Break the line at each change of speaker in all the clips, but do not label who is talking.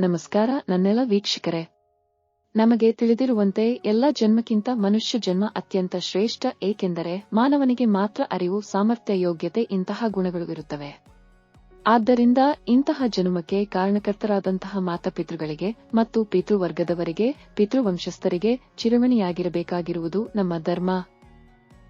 ನಮಸ್ಕಾರ, ನನ್ನೆಲ್ಲ ವೀಕ್ಷಕರೇ. ನಮಗೆ ತಿಳಿದಿರುವಂತೆ ಎಲ್ಲ ಜನ್ಮಕ್ಕಿಂತ ಮನುಷ್ಯ ಜನ್ಮ ಅತ್ಯಂತ ಶ್ರೇಷ್ಠ, ಏಕೆಂದರೆ ಮಾನವನಿಗೆ ಮಾತ್ರ ಅರಿವು, ಸಾಮರ್ಥ್ಯ, ಯೋಗ್ಯತೆ ಇಂತಹ ಗುಣಗಳು ಇರುತ್ತವೆ. ಆದ್ದರಿಂದ ಇಂತಹ ಜನ್ಮಕ್ಕೆ ಕಾರಣಕರ್ತರಾದಂತಹ ಮಾತಾಪಿತೃಗಳಿಗೆ ಮತ್ತು ಪಿತೃವರ್ಗದವರಿಗೆ, ಪಿತೃವಂಶಸ್ಥರಿಗೆ ಚಿರವಣಿಯಾಗಿರಬೇಕಾಗಿರುವುದು ನಮ್ಮ ಧರ್ಮ.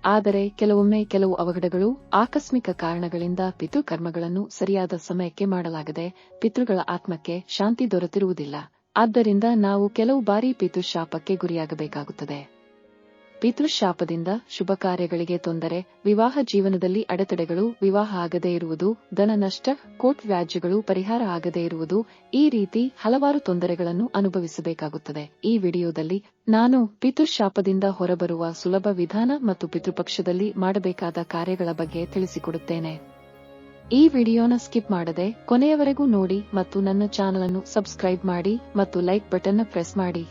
ಆದರೆ ಕೆಲವೊಮ್ಮೆ ಕೆಲವು ಅವಘಡಗಳು ಆಕಸ್ಮಿಕ ಕಾರಣಗಳಿಂದ ಪಿತೃಕರ್ಮಗಳನ್ನು ಸರಿಯಾದ ಸಮಯಕ್ಕೆ ಮಾಡಲಾಗದೆ ಪಿತೃಗಳ ಆತ್ಮಕ್ಕೆ ಶಾಂತಿ ದೊರೆತಿರುವುದಿಲ್ಲ. ಆದ್ದರಿಂದ ನಾವು ಕೆಲವು ಬಾರಿ ಪಿತೃಶಾಪಕ್ಕೆ ಗುರಿಯಾಗಬೇಕಾಗುತ್ತದೆ. ಪಿತೃಶಾಪದಿಂದ ಶುಭ ಕಾರ್ಯಗಳಿಗೆ ತೊಂದರೆ, ವಿವಾಹ ಜೀವನದಲ್ಲಿ ಅಡೆತಡೆಗಳು, ವಿವಾಹ ಆಗದೇ ಇರುವುದು, ಧನ ನಷ್ಟ, ಕೋರ್ಟ್ ವ್ಯಾಜ್ಯಗಳು, ಪರಿಹಾರ ಆಗದೇ ಇರುವುದು, ಈ ರೀತಿ ಹಲವಾರು ತೊಂದರೆಗಳನ್ನು ಅನುಭವಿಸಬೇಕಾಗುತ್ತದೆ. ಈ ವಿಡಿಯೋದಲ್ಲಿ ನಾನು ಪಿತೃಶಾಪದಿಂದ ಹೊರಬರುವ ಸುಲಭ ವಿಧಾನ ಮತ್ತು ಪಿತೃಪಕ್ಷದಲ್ಲಿ ಮಾಡಬೇಕಾದ ಕಾರ್ಯಗಳ ಬಗ್ಗೆ ತಿಳಿಸಿಕೊಡುತ್ತೇನೆ. ಈ ವಿಡಿಯೋನ ಸ್ಕಿಪ್ ಮಾಡದೆ ಕೊನೆಯವರೆಗೂ ನೋಡಿ ಮತ್ತು ನನ್ನ ಚಾನಲ್ ಅನ್ನು ಸಬ್ಸ್ಕ್ರೈಬ್ ಮಾಡಿ ಮತ್ತು ಲೈಕ್ ಬಟನ್ ಪ್ರೆಸ್ ಮಾಡಿ.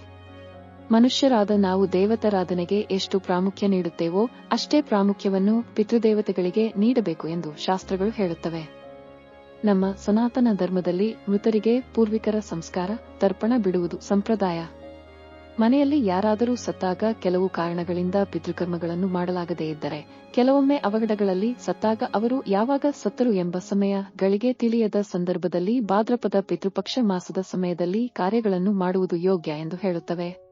ಮನುಷ್ಯರಾದ ನಾವು ದೇವತಾರಾಧನೆಗೆ ಎಷ್ಟು ಪ್ರಾಮುಖ್ಯ ನೀಡುತ್ತೇವೋ ಅಷ್ಟೇ ಪ್ರಾಮುಖ್ಯವನ್ನು ಪಿತೃದೇವತೆಗಳಿಗೆ ನೀಡಬೇಕು ಎಂದು ಶಾಸ್ತ್ರಗಳು ಹೇಳುತ್ತವೆ. ನಮ್ಮ ಸನಾತನ ಧರ್ಮದಲ್ಲಿ ಮೃತರಿಗೆ ಪೂರ್ವಿಕರ ಸಂಸ್ಕಾರ, ತರ್ಪಣ ಬಿಡುವುದು ಸಂಪ್ರದಾಯ. ಮನೆಯಲ್ಲಿ ಯಾರಾದರೂ ಸತ್ತಾಗ ಕೆಲವು ಕಾರಣಗಳಿಂದ ಪಿತೃಕರ್ಮಗಳನ್ನು ಮಾಡಲಾಗದೇ ಇದ್ದರೆ, ಕೆಲವೊಮ್ಮೆ ಅವಘಡಗಳಲ್ಲಿ ಸತ್ತಾಗ ಅವರು ಯಾವಾಗ ಸತ್ತರು ಎಂಬ ಸಮಯ ಗಳಿಗೆ ತಿಳಿಯದ ಸಂದರ್ಭದಲ್ಲಿ ಭಾದ್ರಪದ ಪಿತೃಪಕ್ಷ ಮಾಸದ ಸಮಯದಲ್ಲಿ ಕಾರ್ಯಗಳನ್ನು ಮಾಡುವುದು ಯೋಗ್ಯ ಎಂದು ಹೇಳುತ್ತವೆ.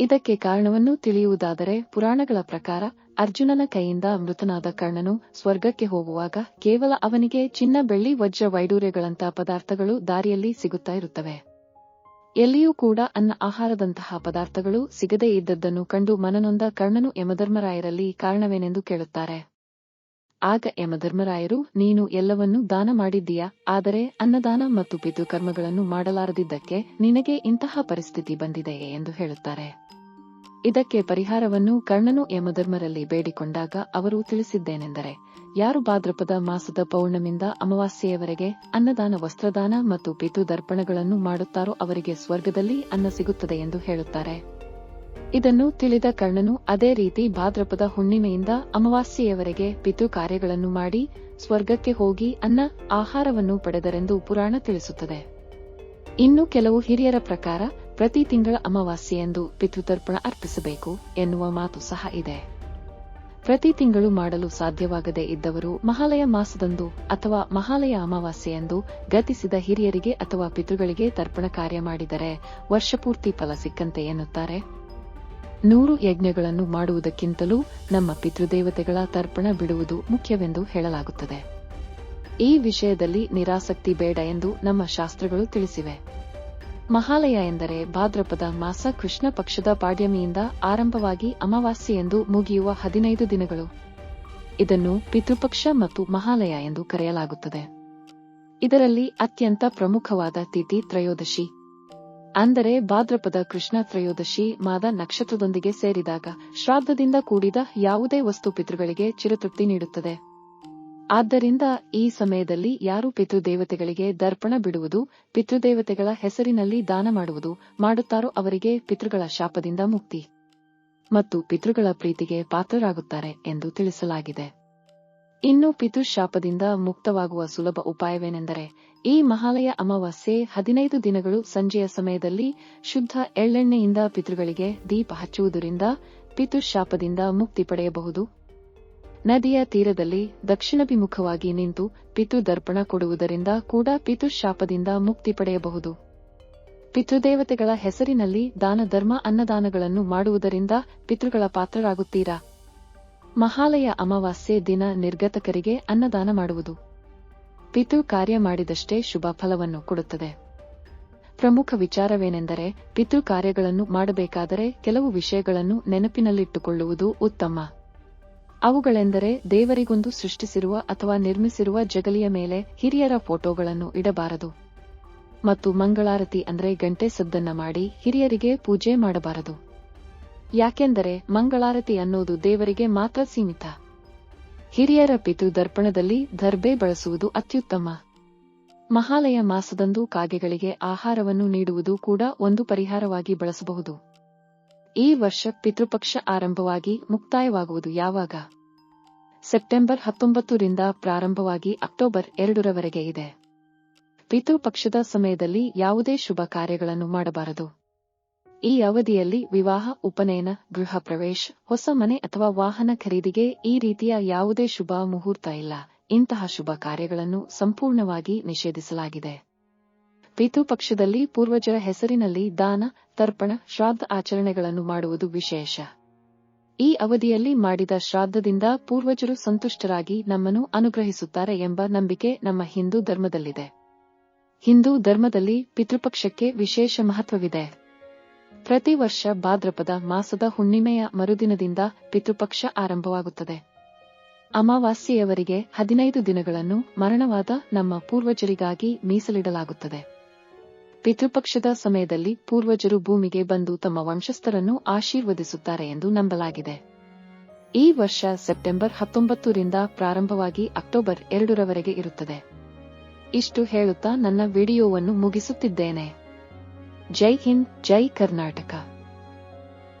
ಇದಕ್ಕೆ ಕಾರಣವನ್ನು ತಿಳಿಯುವುದಾದರೆ ಪುರಾಣಗಳ ಪ್ರಕಾರ ಅರ್ಜುನನ ಕೈಯಿಂದ ಮೃತನಾದ ಕರ್ಣನು ಸ್ವರ್ಗಕ್ಕೆ ಹೋಗುವಾಗ ಕೇವಲ ಅವನಿಗೆ ಚಿನ್ನ, ಬೆಳ್ಳಿ, ವಜ್ರ ವೈಡೂರ್ಯಗಳಂತಹ ಪದಾರ್ಥಗಳು ದಾರಿಯಲ್ಲಿ ಸಿಗುತ್ತಾ ಇರುತ್ತವೆ. ಎಲ್ಲಿಯೂ ಕೂಡ ಅನ್ನ ಆಹಾರದಂತಹ ಪದಾರ್ಥಗಳು ಸಿಗದೇ ಇದ್ದದ್ದನ್ನು ಕಂಡು ಮನನೊಂದ ಕರ್ಣನು ಯಮಧರ್ಮರಾಯರಲ್ಲಿ ಕಾರಣವೇನೆಂದು ಕೇಳುತ್ತಾರೆ. ಆಗ ಯಮಧರ್ಮರಾಯರು, ನೀನು ಎಲ್ಲವನ್ನೂ ದಾನ ಮಾಡಿದ್ದೀಯಾ? ಆದರೆ ಅನ್ನದಾನ ಮತ್ತು ಪಿತೃಕರ್ಮಗಳನ್ನು ಮಾಡಲಾರದಿದ್ದಕ್ಕೆ ನಿನಗೆ ಇಂತಹ ಪರಿಸ್ಥಿತಿ ಬಂದಿದೆಯೇ ಎಂದು ಹೇಳುತ್ತಾರೆ. ಇದಕ್ಕೆ ಪರಿಹಾರವನ್ನು ಕರ್ಣನು ಯಮಧರ್ಮರಲ್ಲಿ ಬೇಡಿಕೊಂಡಾಗ ಅವರು ತಿಳಿಸಿದ್ದೇನೆಂದರೆ, ಯಾರು ಭಾದ್ರಪದ ಮಾಸದ ಪೌರ್ಣಮಿಂದ ಅಮಾವಾಸ್ಯೆಯವರೆಗೆ ಅನ್ನದಾನ, ವಸ್ತ್ರದಾನ ಮತ್ತು ಪಿತೃದರ್ಪಣಗಳನ್ನು ಮಾಡುತ್ತಾರೋ ಅವರಿಗೆ ಸ್ವರ್ಗದಲ್ಲಿ ಅನ್ನ ಸಿಗುತ್ತದೆ ಎಂದು ಹೇಳುತ್ತಾರೆ. ಇದನ್ನು ತಿಳಿದ ಕರ್ಣನು ಅದೇ ರೀತಿ ಭಾದ್ರಪದ ಹುಣ್ಣಿಮೆಯಿಂದ ಅಮಾವಾಸ್ಯೆಯವರೆಗೆ ಪಿತೃ ಕಾರ್ಯಗಳನ್ನು ಮಾಡಿ ಸ್ವರ್ಗಕ್ಕೆ ಹೋಗಿ ಅನ್ನ, ಆಹಾರವನ್ನು ಪಡೆದರೆಂದು ಪುರಾಣ ತಿಳಿಸುತ್ತದೆ. ಇನ್ನು ಕೆಲವು ಹಿರಿಯರ ಪ್ರಕಾರ ಪ್ರತಿ ತಿಂಗಳ ಅಮಾವಾಸ್ಯೆಯಂದು ಪಿತೃತರ್ಪಣ ಅರ್ಪಿಸಬೇಕು ಎನ್ನುವ ಮಾತು ಸಹ ಇದೆ. ಪ್ರತಿ ತಿಂಗಳು ಮಾಡಲು ಸಾಧ್ಯವಾಗದೇ ಇದ್ದವರು ಮಹಾಲಯ ಮಾಸದಂದು ಅಥವಾ ಮಹಾಲಯ ಅಮಾವಾಸ್ಯೆಯಂದು ಗತಿಸಿದ ಹಿರಿಯರಿಗೆ ಅಥವಾ ಪಿತೃಗಳಿಗೆ ತರ್ಪಣ ಕಾರ್ಯ ಮಾಡಿದರೆ ವರ್ಷಪೂರ್ತಿ ಫಲ ಸಿಕ್ಕಂತೆ ಎನ್ನುತ್ತಾರೆ. ನೂರು ಯಜ್ಞಗಳನ್ನು ಮಾಡುವುದಕ್ಕಿಂತಲೂ ನಮ್ಮ ಪಿತೃದೇವತೆಗಳ ತರ್ಪಣ ಬಿಡುವುದು ಮುಖ್ಯವೆಂದು ಹೇಳಲಾಗುತ್ತದೆ. ಈ ವಿಷಯದಲ್ಲಿ ನಿರಾಸಕ್ತಿ ಬೇಡ ಎಂದು ನಮ್ಮ ಶಾಸ್ತ್ರಗಳು ತಿಳಿಸಿವೆ. ಮಹಾಲಯ ಎಂದರೆ ಭಾದ್ರಪದ ಮಾಸ ಕೃಷ್ಣ ಪಕ್ಷದ ಪಾಡ್ಯಮಿಯಿಂದ ಆರಂಭವಾಗಿ ಅಮಾವಾಸ್ಯೆಯೆಂದು ಮುಗಿಯುವ ಹದಿನೈದು ದಿನಗಳು. ಇದನ್ನು ಪಿತೃಪಕ್ಷ ಮತ್ತು ಮಹಾಲಯ ಎಂದು ಕರೆಯಲಾಗುತ್ತದೆ. ಇದರಲ್ಲಿ ಅತ್ಯಂತ ಪ್ರಮುಖವಾದ ತಿಥಿ ತ್ರಯೋದಶಿ. ಅಂದರೆ ಭಾದ್ರಪದ ಕೃಷ್ಣ ತ್ರಯೋದಶಿ ಮಾದ ನಕ್ಷತ್ರದೊಂದಿಗೆ ಸೇರಿದಾಗ ಶ್ರಾದ್ದದಿಂದ ಕೂಡಿದ ಯಾವುದೇ ವಸ್ತು ಪಿತೃಗಳಿಗೆ ಚಿರತೃಪ್ತಿ ನೀಡುತ್ತದೆ. ಆದ್ದರಿಂದ ಈ ಸಮಯದಲ್ಲಿ ಯಾರು ಪಿತೃದೇವತೆಗಳಿಗೆ ದರ್ಪಣ ಬಿಡುವುದು, ಪಿತೃದೇವತೆಗಳ ಹೆಸರಿನಲ್ಲಿ ದಾನ ಮಾಡುವುದು ಮಾಡುತ್ತಾರೋ ಅವರಿಗೆ ಪಿತೃಗಳ ಶಾಪದಿಂದ ಮುಕ್ತಿ ಮತ್ತು ಪಿತೃಗಳ ಪ್ರೀತಿಗೆ ಪಾತ್ರರಾಗುತ್ತಾರೆ ಎಂದು ತಿಳಿಸಲಾಗಿದೆ. ಇನ್ನು ಪಿತೃಶಾಪದಿಂದ ಮುಕ್ತವಾಗುವ ಸುಲಭ ಉಪಾಯವೇನೆಂದರೆ, ಈ ಮಹಾಲಯ ಅಮಾವಾಸ್ಯೆ ಹದಿನೈದು ದಿನಗಳು ಸಂಜೆಯ ಸಮಯದಲ್ಲಿ ಶುದ್ಧ ಎಳ್ಳೆಣ್ಣೆಯಿಂದ ಪಿತೃಗಳಿಗೆ ದೀಪ ಹಚ್ಚುವುದರಿಂದ ಪಿತೃಶಾಪದಿಂದ ಮುಕ್ತಿ ಪಡೆಯಬಹುದು. ನದಿಯ ತೀರದಲ್ಲಿ ದಕ್ಷಿಣಾಭಿಮುಖವಾಗಿ ನಿಂತು ಪಿತೃದರ್ಪಣ ಕೊಡುವುದರಿಂದ ಕೂಡ ಪಿತೃಶಾಪದಿಂದ ಮುಕ್ತಿ ಪಡೆಯಬಹುದು. ಪಿತೃದೇವತೆಗಳ ಹೆಸರಿನಲ್ಲಿ ದಾನ ಧರ್ಮ ಅನ್ನದಾನಗಳನ್ನು ಮಾಡುವುದರಿಂದ ಪಿತೃಗಳ ಪಾತ್ರರಾಗುತ್ತೀರಾ? ಮಹಾಲಯ ಅಮಾವಾಸ್ಯೆ ದಿನ ನಿರ್ಗತಕರಿಗೆ ಅನ್ನದಾನ ಮಾಡುವುದು. ಪಿತೃ ಕಾರ್ಯ ಮಾಡಿದಷ್ಟೇ ಶುಭ ಫಲವನ್ನು ಕೊಡುತ್ತದೆ. ಪ್ರಮುಖ ವಿಚಾರವೇನೆಂದರೆ ಪಿತೃ ಕಾರ್ಯಗಳನ್ನು ಮಾಡಬೇಕಾದರೆ ಕೆಲವು ವಿಷಯಗಳನ್ನು ನೆನಪಿನಲ್ಲಿಟ್ಟುಕೊಳ್ಳುವುದು ಉತ್ತಮ. ಅವುಗಳೆಂದರೆ ದೇವರಿಗೊಂದು ಸೃಷ್ಟಿಸಿರುವ ಅಥವಾ ನಿರ್ಮಿಸಿರುವ ಜಗಲಿಯ ಮೇಲೆ ಹಿರಿಯರ ಫೋಟೋಗಳನ್ನು ಇಡಬಾರದು. ಮತ್ತು ಮಂಗಳಾರತಿ ಅಂದರೆ ಗಂಟೆ ಸದ್ದನ್ನ ಮಾಡಿ ಹಿರಿಯರಿಗೆ ಪೂಜೆ ಮಾಡಬಾರದು. ಯಾಕೆಂದರೆ ಮಂಗಳಾರತಿ ಅನ್ನೋದು ದೇವರಿಗೆ ಮಾತ್ರ ಸೀಮಿತ. ಹಿರಿಯರ ಪಿತೃ ದರ್ಪಣದಲ್ಲಿ ದರ್ಬೆ ಬಳಸುವುದು ಅತ್ಯುತ್ತಮ. ಮಹಾಲಯ ಮಾಸದಂದು ಕಾಗೆಗಳಿಗೆ ಆಹಾರವನ್ನು ನೀಡುವುದು ಕೂಡ ಒಂದು ಪರಿಹಾರವಾಗಿ ಬಳಸಬಹುದು. ಈ ವರ್ಷ ಪಿತೃಪಕ್ಷ ಆರಂಭವಾಗಿ ಮುಕ್ತಾಯವಾಗುವುದು ಯಾವಾಗ? ಸೆಪ್ಟೆಂಬರ್ ಹತ್ತೊಂಬತ್ತರಿಂದ ಪ್ರಾರಂಭವಾಗಿ ಅಕ್ಟೋಬರ್ ಎರಡರವರೆಗೆ ಇದೆ. ಪಿತೃಪಕ್ಷದ ಸಮಯದಲ್ಲಿ ಯಾವುದೇ ಶುಭ ಕಾರ್ಯಗಳನ್ನು ಮಾಡಬಾರದು. ಈ ಅವಧಿಯಲ್ಲಿ ವಿವಾಹ, ಉಪನಯನ, ಗೃಹ ಪ್ರವೇಶ, ಹೊಸ ಮನೆ ಅಥವಾ ವಾಹನ ಖರೀದಿಗೆ ಈ ರೀತಿಯ ಯಾವುದೇ ಶುಭ ಮುಹೂರ್ತ ಇಲ್ಲ. ಇಂತಹ ಶುಭ ಕಾರ್ಯಗಳನ್ನು ಸಂಪೂರ್ಣವಾಗಿ ನಿಷೇಧಿಸಲಾಗಿದೆ. ಪಿತೃಪಕ್ಷದಲ್ಲಿ ಪೂರ್ವಜರ ಹೆಸರಿನಲ್ಲಿ ದಾನ, ತರ್ಪಣ, ಶ್ರಾದ್ದ ಆಚರಣೆಗಳನ್ನು ಮಾಡುವುದು ವಿಶೇಷ. ಈ ಅವಧಿಯಲ್ಲಿ ಮಾಡಿದ ಶ್ರಾದ್ದದಿಂದ ಪೂರ್ವಜರು ಸಂತುಷ್ಟರಾಗಿ ನಮ್ಮನ್ನು ಅನುಗ್ರಹಿಸುತ್ತಾರೆ ಎಂಬ ನಂಬಿಕೆ ನಮ್ಮ ಹಿಂದೂ ಧರ್ಮದಲ್ಲಿದೆ. ಹಿಂದೂ ಧರ್ಮದಲ್ಲಿ ಪಿತೃಪಕ್ಷಕ್ಕೆ ವಿಶೇಷ ಮಹತ್ವವಿದೆ. ಪ್ರತಿ ವರ್ಷ ಭಾದ್ರಪದ ಮಾಸದ ಹುಣ್ಣಿಮೆಯ ಮರುದಿನದಿಂದ ಪಿತೃಪಕ್ಷ ಆರಂಭವಾಗುತ್ತದೆ. ಅಮಾವಾಸ್ಯೆಯವರಿಗೆ ಹದಿನೈದು ದಿನಗಳನ್ನು ಮರಣವಾದ ನಮ್ಮ ಪೂರ್ವಜರಿಗಾಗಿ ಮೀಸಲಿಡಲಾಗುತ್ತದೆ. ಪಿತೃಪಕ್ಷದ ಸಮಯದಲ್ಲಿ ಪೂರ್ವಜರು ಭೂಮಿಗೆ ಬಂದು ತಮ್ಮ ವಂಶಸ್ಥರನ್ನು ಆಶೀರ್ವದಿಸುತ್ತಾರೆ ಎಂದು ನಂಬಲಾಗಿದೆ. ಈ ವರ್ಷ ಸೆಪ್ಟೆಂಬರ್ ಹತ್ತೊಂಬತ್ತರಿಂದ ಪ್ರಾರಂಭವಾಗಿ ಅಕ್ಟೋಬರ್ ಎರಡರವರೆಗೆ ಇರುತ್ತದೆ. ಇಷ್ಟು ಹೇಳುತ್ತಾ ನನ್ನ ವಿಡಿಯೋವನ್ನು ಮುಗಿಸುತ್ತಿದ್ದೇನೆ. ಜೈ ಹಿಂದ್, ಜೈ ಕರ್ನಾಟಕ.